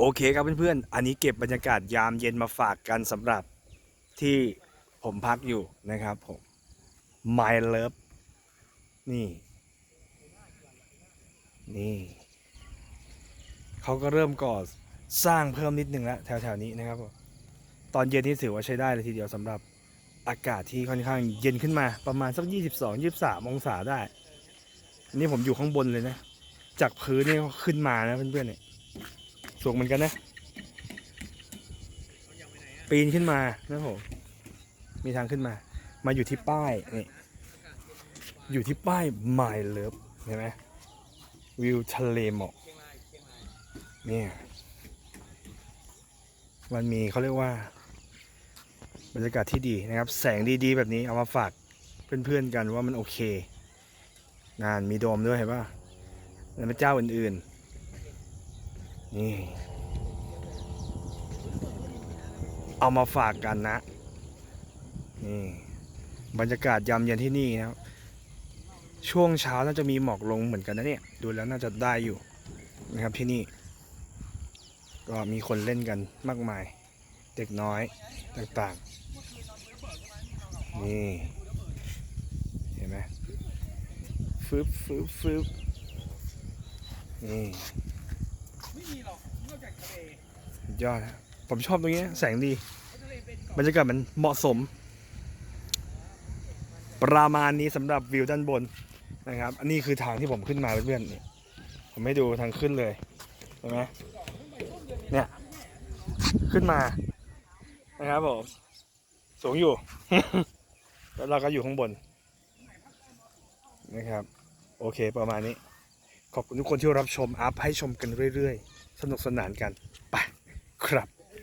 โอเคครับเพื่อนๆ อันนี้เก็บบรรยากาศยามเย็นมาฝากกันสำหรับที่ผมพักอยู่นะครับผม My Love นี่ นี่ เขาก็เริ่มก่อสร้างเพิ่มนิดนึงแล้วแถวๆนี้นะครับ ตอนเย็นนี่ถือว่าใช้ได้เลยทีเดียวสำหรับอากาศที่ค่อนข้างเย็นขึ้นมาประมาณสัก 22 23 องศาได้อันนี้ผมอยู่ข้างบนเลยนะ จากพื้นนี่ขึ้นมานะเพื่อนๆเนี่ย สูงเหมือนกันนะ ปีนขึ้นมานะผมมีทางขึ้นมา มาอยู่ที่ป้ายนี่อยู่ที่ป้าย My Love เห็นไหมวิวทะเลหมอกเนี่ยมันมีเขาเรียกว่า บรรยากาศที่ดีนะครับ แสงดีๆ แบบนี้เอามาฝากเพื่อนๆกันว่ามันโอเค งานมีโดมด้วยเห็นป่ะแล้วพระเจ้าอื่นๆ นี่ เอามาฝากกันนะ นี่ บรรยากาศยามเย็นที่นี่นะครับ ช่วงเช้าน่าจะมีหมอกลงเหมือนกันนะเนี่ย ดูแล้วน่าจะได้อยู่นะครับที่นี่ ก็มีคนเล่นกันมากมาย เด็กน้อยต่างๆ นี่ เห็นไหมฟึบฟึบฟึบนี่ ม่มีหรอกนอกจากทะเลสุดยอดครับผมชอบตรงนี้นะแสงดีทะเลเป็นเกาะบรรยากาศมันเหมาะสม ประมาณนี้สำหรับวิวด้านบนนะครับ อันนี้คือทางที่ผมขึ้นมาเพื่อนๆนี่ผมให้ดูทางขึ้นเลยเห็นไหมเนี่ย ขึ้นมานะครับผมสูงอยู่ แล้วเราก็อยู่ข้างบนนะครับ โอเคประมาณนี้ ขอบคุณทุกคนที่รับชมอัพให้ชมกันเรื่อย ๆ สนุกสนานกันไปครับ